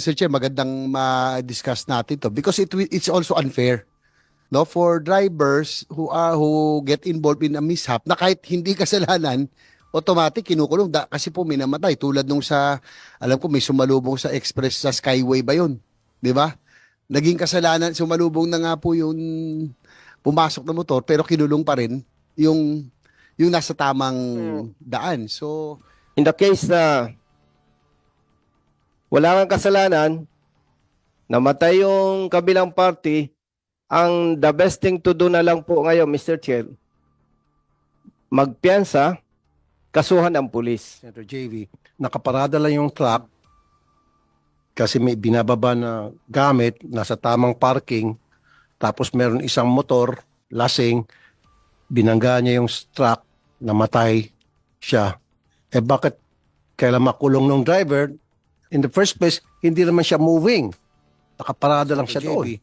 Mr. Chair, magandang ma-discuss natin to because it it's also unfair no for drivers who are who get involved in a mishap na kahit hindi kasalanan automatic kinukulong da, kasi po may namatay. Tulad nung sa alam ko may sumalubong sa express sa Skyway ba yun? 'di ba? Naging kasalanan sumalubong na nga po yung pumasok na motor pero kinulong pa rin yung yung nasa tamang daan. So In the case na wala kang kasalanan, namatay yung kabilang party, ang the best thing to do na lang po ngayon, Mr. Chair, magpiyansa, kasuhan ang pulis. Senator JV, nakaparada lang yung truck kasi may binababa na gamit, nasa tamang parking, tapos meron isang motor, lasing, binangga niya yung truck, namatay siya. Eh bakit kailan makulong ng driver? In the first place, hindi naman siya moving. Nakaparada lang siya doon.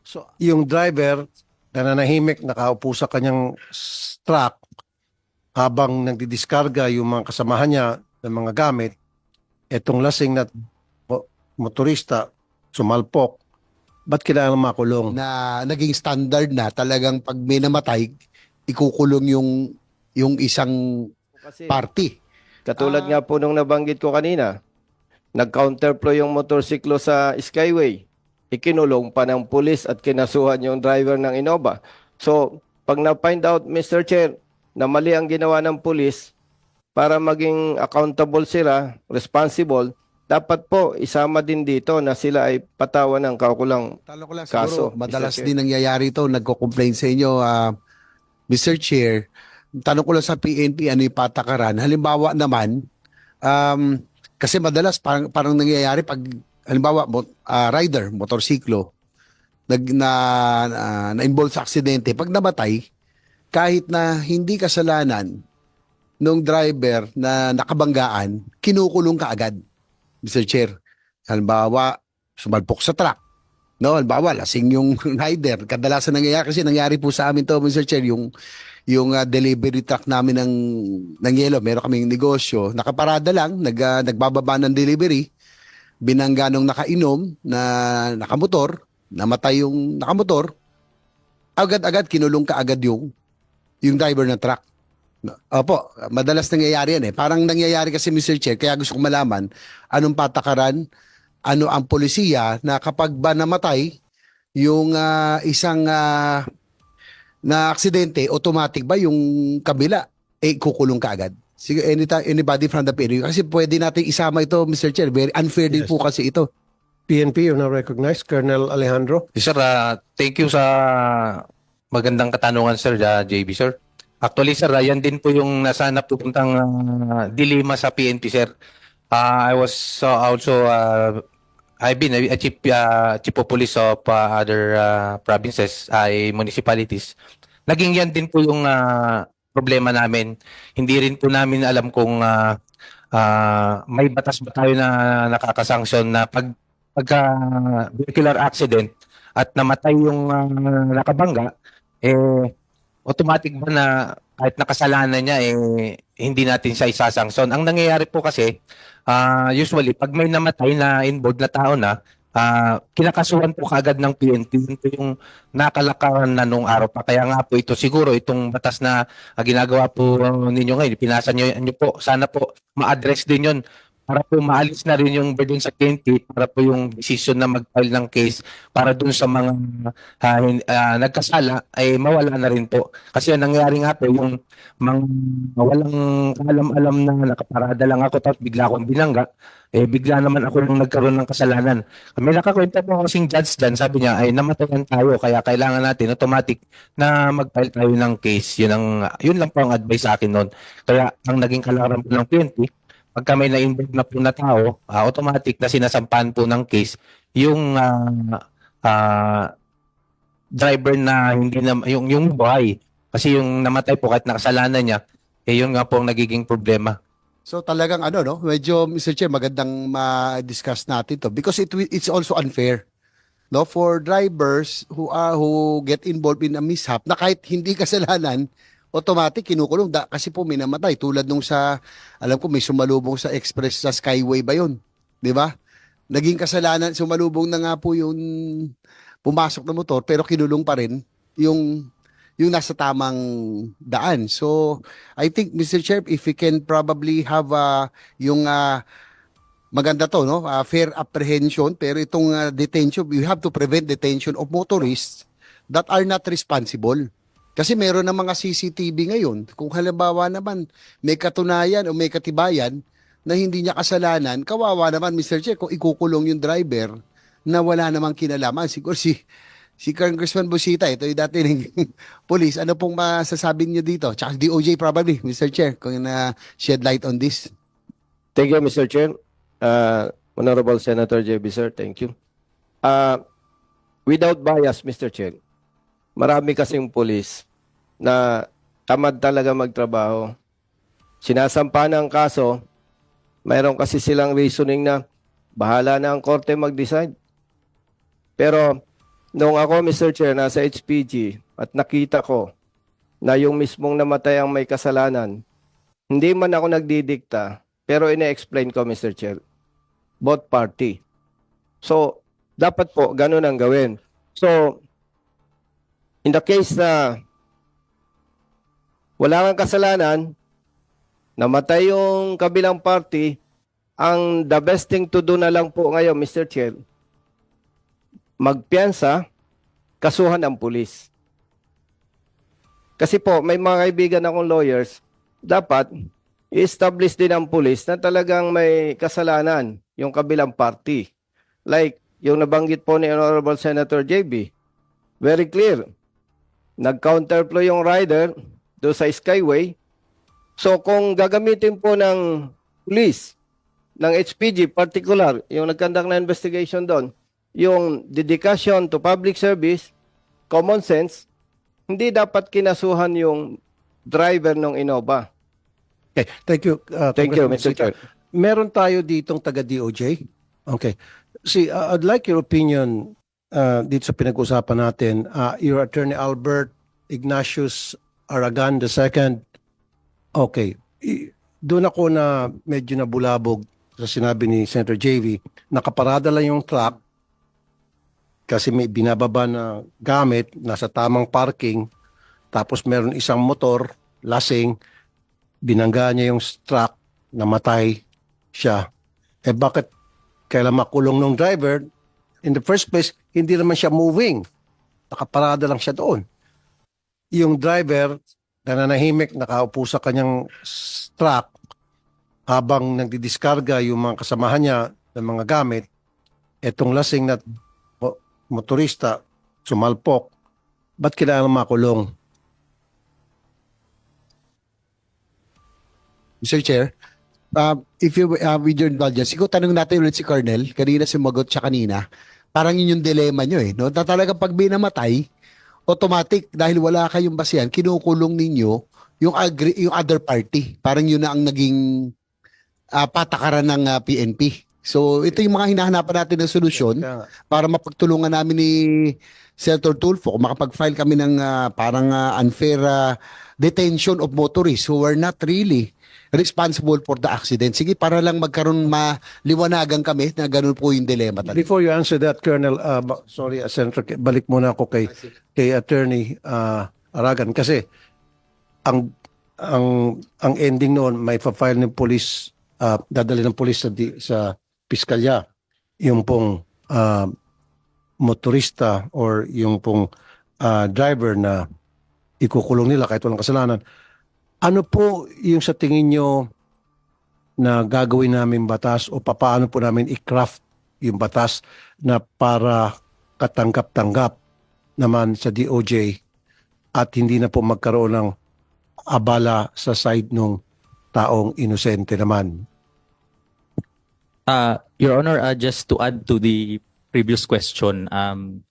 So, yung driver, nananahimik, nakaupo sa kanyang truck, habang nagdidiskarga yung mga kasamahan niya ng mga gamit, etong lasing na mo- motorista sumalpok, ba't kailangan makulong? na naging standard na talagang pag may namatay ikukulong yung yung isang Kasi party katulad Ah. nga po nung nabanggit ko kanina, nag-counterflow yung motorsiklo sa Skyway. Ikinulong pa ng pulis at kinasuhan yung driver ng Innova. So, pag na-find out, Mr. Chair, na mali ang ginawa ng pulis, para maging accountable sila, responsible, dapat po isama din dito na sila ay patawan ng kaukulang Talo ko lang Kaso, siguro, madalas Mr. Chair. din nangyayari ito, nagko-complain sa inyo, ah, Mr. Chair. Tanong ko lang sa PNP, ano yung patakaran? Halimbawa naman, um, kasi madalas parang, parang nangyayari pag, halimbawa, mo- ah, rider, motorsiklo, nag, na, na, na-involve sa aksidente, pag namatay, kahit na hindi kasalanan nung driver na nakabanggaan, kinukulong ka agad, Mr. Chair. Halimbawa, sumalpok sa truck, No, halimbawa, lasing yung rider. Kadalasan nangyayari kasi nangyari po sa amin to, Mr. Chair, yung yung ah, delivery truck namin ng ng yelo, meron kaming negosyo, nakaparada lang, nag ah, nagbababa ng delivery, binangga nung nakainom na nakamotor, namatay yung nakamotor, agad-agad kinulong ka agad yung yung driver ng truck. Opo, madalas nangyayari yan eh. Parang nangyayari kasi Mr. Chair, kaya gusto ko malaman anong patakaran ano ang polisiya na kapag ba namatay yung ah, isang ah, na aksidente, automatic ba yung kabila eh kukulong ka agad? Sige, anytime, anybody from the PNP. Kasi pwede nating isama ito, Mr. Chair. Very unfair din Yes. po kasi ito. PNP, you now recognize Colonel Alejandro. Yes, sir, ah, thank you sa magandang katanungan, sir, ah, JB, sir. Actually, sir, ah, yan din po yung nasa napupuntang ah, dilema sa PNP, sir. Ah, I was uh, also, uh, I've been a chief, ah, chief of police of ah, other ah, provinces, ay municipalities. Naging yan din po yung ah, problema namin. Hindi rin po namin alam kung ah, ah, may batas ba tayo na nakakasanksyon na pag pagka vehicular accident at namatay yung ah, nakabangga, eh, automatic ba na kahit nakasalanan niya, eh, hindi natin siya isasanksyon. Ang nangyayari po kasi, ah, usually, pag may namatay na involved na tao na, ah, kinakasuhan po kaagad ng PNP. Yun yung nakalakaran na nung araw pa. Kaya nga po ito, siguro itong batas na ah, ginagawa po ninyo ngayon, pinasa nyo, nyo po, sana po ma-address din yun para po maalis na rin yung burden sa PNP para po yung decision na mag-file ng case para dun sa mga hin- ah, nagkasala ay mawala na rin po. Kasi ang nangyari nga po yung mga walang alam-alam na nakaparada lang ako tapos bigla akong binangga eh bigla naman ako yung nagkaroon ng kasalanan. May nakakwenta po kasing judge dyan, sabi niya ay namatayan tayo kaya kailangan natin automatic na mag-file tayo ng case. Yun, ang, yun lang po ang advice sa akin noon. Kaya ang naging kalakaran po ng PNP, pagka may na-involve na po na tao, ah, automatic na sinasampahan po ng case yung ah, ah, driver na hindi na yung yung buhay kasi yung namatay po kahit nakasalanan niya eh yun nga po ang nagiging problema. So talagang ano no, medyo Mr. Chair magandang ma-discuss natin to because it it's also unfair no for drivers who are who get involved in a mishap na kahit hindi kasalanan automatic kinukulong da, kasi po may namatay tulad nung sa alam ko may sumalubong sa express sa Skyway ba yun 'di ba naging kasalanan, sumalubong na nga po yung pumasok na motor pero kinulong pa rin yung yung nasa tamang daan. So, I think Mr. Chair, if we can probably have uh, yung uh, maganda to, no? Uh, fair apprehension pero itong uh, detention, we have to prevent detention of motorists that are not responsible. Kasi meron ng mga CCTV ngayon. Kung halimbawa naman may katunayan o may katibayan na hindi niya kasalanan, kawawa naman Mr. Chair kung ikukulong yung driver na wala namang kinalaman. Siguro si si Congressman Busita, ito yung dati ng police. Ano pong masasabi niyo dito? Tsaka DOJ probably, Mr. Chair, kung na shed light on this. Thank you, Mr. Chair. Uh, Honorable Senator JB, sir, thank you. Uh, without bias, Mr. Chair, marami kasing pulis na tamad talaga magtrabaho. Sinasampa ng kaso, mayroon kasi silang reasoning na bahala na ang korte mag-decide. Pero nung ako, Mr. Chair, nasa HPG at nakita ko na yung mismong namatay ang may kasalanan, hindi man ako nagdidikta, pero ine-explain ko, Mr. Chair, both party. So, dapat po, ganun ang gawin. So, in the case na wala kang kasalanan, namatay yung kabilang party, ang the best thing to do na lang po ngayon, Mr. Chair, magpiyansa, kasuhan ang pulis. Kasi po, may mga kaibigan akong lawyers, dapat i-establish din ang pulis na talagang may kasalanan yung kabilang party. Like, yung nabanggit po ni Honorable Senator JB, very clear. Nag-counterflow yung rider do sa Skyway. So, kung gagamitin po ng police, ng HPG particular, yung nagkandak na investigation doon, yung dedication to public service, common sense, hindi dapat kinasuhan yung driver ng Innova. Okay, thank you. uh, Thank you, Mr. Chair. Meron tayo ditong taga DOJ. Okay. See, uh, I'd like your opinion uh, dito sa pinag-usapan natin. Uh, your attorney Albert Ignatius Aragan II. Okay. Doon ako na medyo nabulabog sa sinabi ni Senator JV. Nakaparada lang yung truck kasi may binababa na gamit, nasa tamang parking, tapos meron isang motor, lasing, binangga niya yung truck, namatay siya. Eh bakit kailan makulong ng driver? In the first place, hindi naman siya moving. Nakaparada lang siya doon. Yung driver, nananahimik, nakaupo sa kanyang truck habang nagdidiskarga yung mga kasamahan niya ng mga gamit, etong lasing na mo- motorista, sumalpok, ba't kailangan makulong? Mr. Chair, uh, if you, uh, with your indulgence, siguro tanong natin ulit si Colonel, kanina sumagot siya kanina, parang yun yung dilema nyo eh, no? Na talagang pag binamatay, automatic, dahil wala kayong basihan, kinukulong ninyo yung, agri, yung other party. Parang yun na ang naging uh, patakaran ng uh, PNP. So, ito yung mga hinahanapan natin ng solusyon para mapagtulungan namin ni Senator Tulfo makapag-file kami ng ah, parang ah, unfair ah, detention of motorists who were not really responsible for the accident. Sige, para lang magkaroon maliwanagan kami na ganun po yung dilemma talaga. Before you answer that, Colonel, uh, sorry, uh, Senator, balik muna ako kay kay Attorney uh, Aragan kasi ang ang ang ending noon may pa-file ng police uh, dadali ng police sa di, sa piskalya yung pong uh, motorista or yung pong uh, driver na ikukulong nila kahit walang kasalanan. Ano po yung sa tingin nyo na gagawin namin batas o papaano po namin i-craft yung batas na para katanggap-tanggap naman sa DOJ at hindi na po magkaroon ng abala sa side ng taong inosente naman. Uh, Your Honor, uh, just to add to the previous question, um,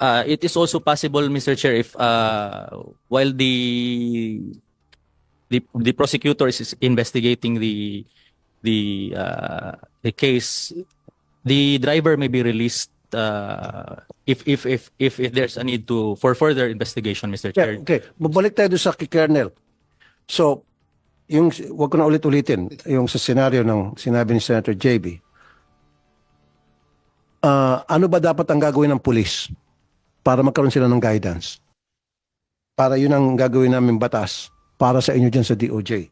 uh, it is also possible, Mr. Chair, if uh, while the the the prosecutor is investigating the the uh, the case, the driver may be released uh, if, if if if if there's a need to for further investigation, Mr. Yeah, Chair. okay, mabalik tayo sa kay Colonel. So, yung, wag ko na ulit-ulitin, yung sa senaryo ng sinabi ni Senator JB. Ah, ano ba dapat ang gagawin ng pulis para magkaroon sila ng guidance? Para yun ang gagawin namin batas para sa inyo dyan sa DOJ.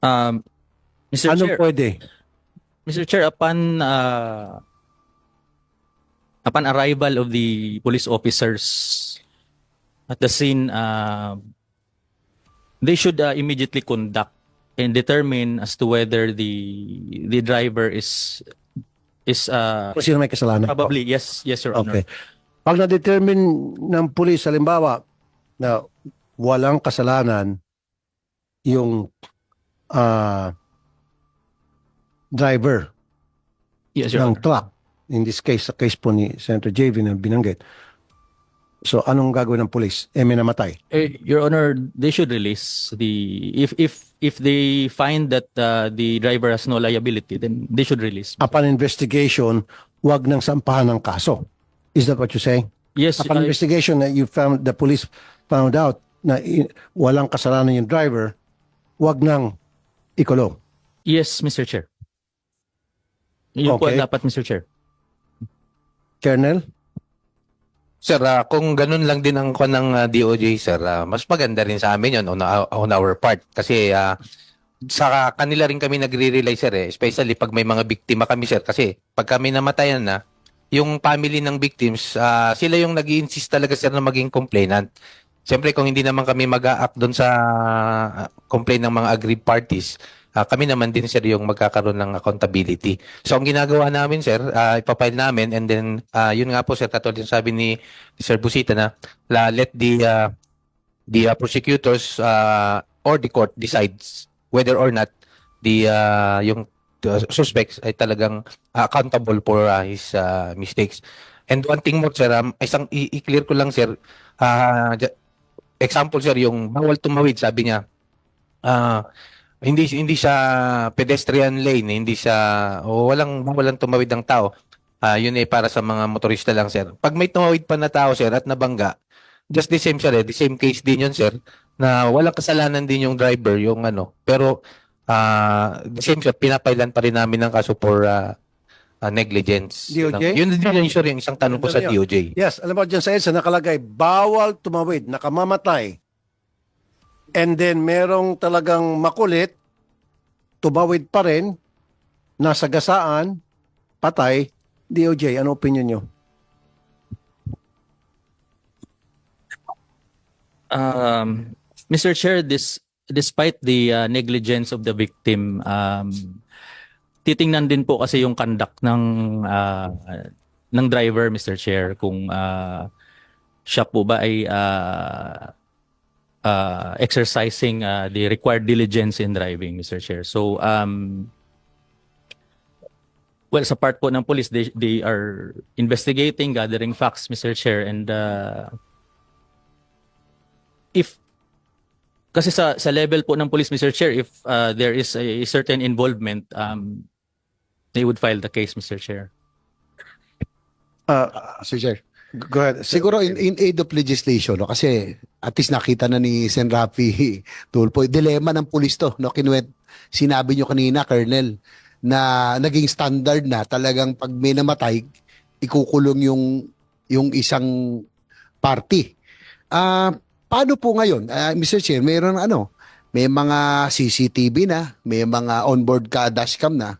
Um, Mr. Anong Chair, pwede? Mr. Chair, upon uh, upon arrival of the police officers at the scene, uh, they should uh, immediately conduct and determine as to whether the the driver is is uh, Kung sino may kasalanan? probably yes yes your honor. Okay. Pag na-determine ng pulis, halimbawa, na walang kasalanan yung ah, driver Yes your ng honor. truck, in this case, sa case po ni Senator JV na binanggit, so anong gagawin ng pulis? Eh, may namatay. Eh, your honor, they should release the if if if they find that uh, the driver has no liability, then they should release. Upon investigation, wag nang sampahan ng kaso. Is that what you're saying? Yes, Upon uh, investigation na you found, the police found out na i- walang kasalanan yung driver, wag nang ikulong. yes, Mr. Chair. Yun po Okay. dapat, Mr. Chair. Colonel? Sir, ah, kung ganun lang din ang kon ng ah, DOJ, sir, ah, mas maganda rin sa amin yun on, on our part. Kasi ah, sa kanila rin kami nagre-rely, sir, eh, especially pag may mga biktima kami, sir. Kasi pag kami namatayan na, yung family ng victims, ah, sila yung nag insist talaga, sir, na maging complainant. Siyempre, kung hindi naman kami mag-a-act doon sa complaint ng mga aggrieved parties, ah, kami naman din, sir, yung magkakaroon ng accountability. So, ang ginagawa namin, sir, uh, ipapile namin and then, ah, yun nga po, sir, katulad yung sabi ni Sir Busita na la, let the uh, the uh, prosecutors uh, or the court decides whether or not the uh, yung the suspects ay talagang accountable for uh, his uh, mistakes. And one thing more sir, um, isang i-clear ko lang sir, uh, example sir yung bawal tumawid sabi niya. Ah hindi hindi siya pedestrian lane, hindi siya o walang walang tumawid ng tao. Ah, yun eh para sa mga motorista lang, sir. Pag may tumawid pa na tao, sir, at nabangga, just the same, sir, eh, the same case din yun, sir, na walang kasalanan din yung driver, yung ano. Pero, ah, the same, sir, pinapailan pa rin namin ng kaso for ah, ah, negligence. DOJ? Yun din yun, sir, yung isang tanong ko sa Ano yun? DOJ. Yes, alam mo dyan sa EDSA nakalagay, bawal tumawid, nakamamatay. And then merong talagang makulit, tumawid pa rin, nasa gasaan, patay, DOJ, ano opinion nyo? Um, Mr. Chair, this despite the uh, negligence of the victim, um, titingnan din po kasi yung conduct ng uh, ng driver, Mr. Chair, kung uh, siya po ba ay uh, uh, exercising uh, the required diligence in driving, Mr. Chair. So, um, well, sa part po ng police, they, they are investigating, gathering facts, Mr. Chair, and uh, if kasi sa sa level po ng police Mr. Chair if uh, there is a, certain involvement um they would file the case Mr. Chair. Uh, Sir Chair. Go ahead. Siguro in, in aid of legislation, no? kasi at least nakita na ni Sen. Rafi Tulpo, dilemma ng pulis to. No? Kinuwet, sinabi nyo kanina, Colonel, na naging standard na talagang pag may namatay, ikukulong yung, yung isang party. Ah, paano po ngayon? Ah, Mr. Chair, mayroon ano, may mga CCTV na, may mga onboard ka dashcam na.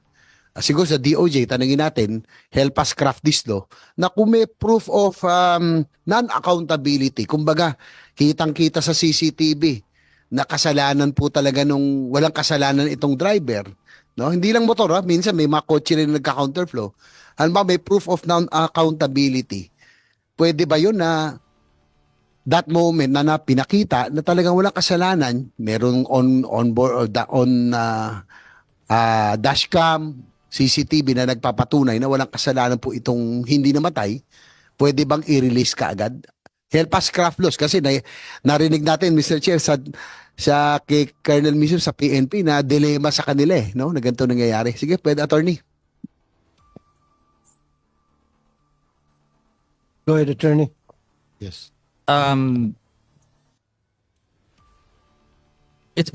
Siguro sa DOJ, tanungin natin, help us craft this law, na kung may proof of um, non-accountability, kumbaga, kitang-kita sa CCTV, na kasalanan po talaga nung, walang kasalanan itong driver, no? Hindi lang motor, ha? minsan may mga kotse rin nagka-counterflow. Ano may proof of non-accountability. Pwede ba yun na that moment na, na pinakita na talagang walang kasalanan, merong on on board or da, on uh, ah, dashcam, CCTV na nagpapatunay na walang kasalanan po itong hindi namatay, pwede bang i-release ka agad? Help us craft laws kasi na, narinig natin Mr. Chair sa sa kay Colonel mismo sa PNP na dilemma sa kanila eh, no? Na ganito nangyayari. Sige, pwede attorney. Go ahead, attorney. Yes. Um It's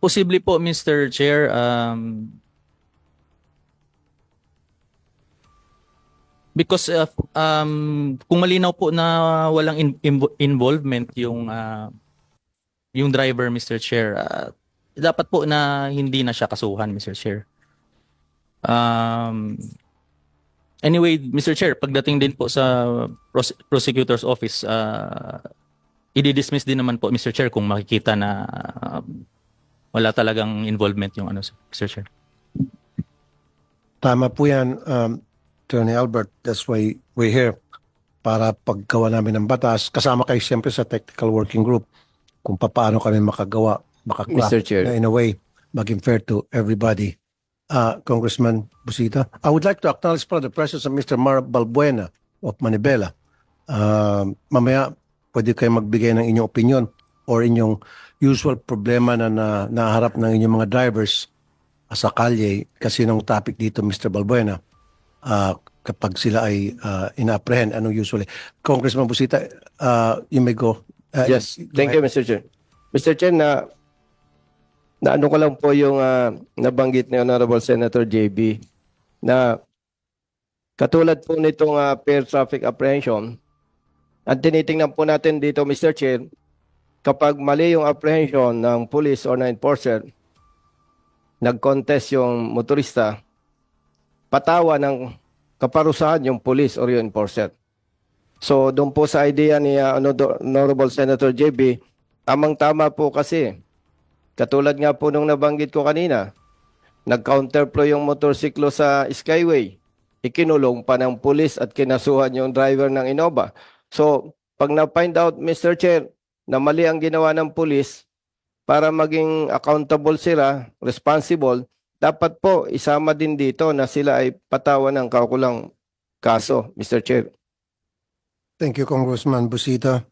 possibly po Mr. Chair um Because uh, um, kung malinaw po na walang in- invo- involvement yung uh, yung driver, Mr. Chair, uh, dapat po na hindi na siya kasuhan, Mr. Chair. Um, anyway, Mr. Chair, pagdating din po sa pros- prosecutor's office, uh, i-dismiss din naman po, Mr. Chair, kung makikita na uh, wala talagang involvement yung ano, Mr. Chair. Tama po yan, um, Attorney Albert. That's why we're here. Para paggawa namin ng batas, kasama kayo siyempre sa technical working group kung paano kami makagawa, makaklap Mr. Chair. na in a way, maging fair to everybody. Uh, Congressman Busita, I would like to acknowledge pa the presence of Mr. Mar Balbuena of Manibela. Uh, mamaya, pwede kayo magbigay ng inyong opinion or inyong usual problema na, na naharap ng inyong mga drivers sa kalye kasi nung topic dito Mr. Balbuena ah, kapag sila ay uh, ina-apprehend anong usually Congressman Busita uh, you may go Uh, Yes, go thank ahead. you, Mr. Chair. Mr. Chair, na, na ano ko lang po yung ah, nabanggit ni Honorable Senator JB na katulad po nitong ah, fair traffic apprehension, ang tinitingnan po natin dito, Mr. Chair, kapag mali yung apprehension ng police or ng enforcer, nag-contest yung motorista, patawa ng kaparusahan yung police or yung enforcer. So, doon po sa idea ni uh, Honor- Honorable Senator JB, tamang-tama po kasi. Katulad nga po nung nabanggit ko kanina, nag-counterflow yung motorsiklo sa Skyway. Ikinulong pa ng pulis at kinasuhan yung driver ng Innova. So, pag na-find out, Mr. Chair, na mali ang ginawa ng pulis, para maging accountable sila, responsible, dapat po isama din dito na sila ay patawan ng kaukulang kaso, Mr. Chair. Thank you Congressman Busita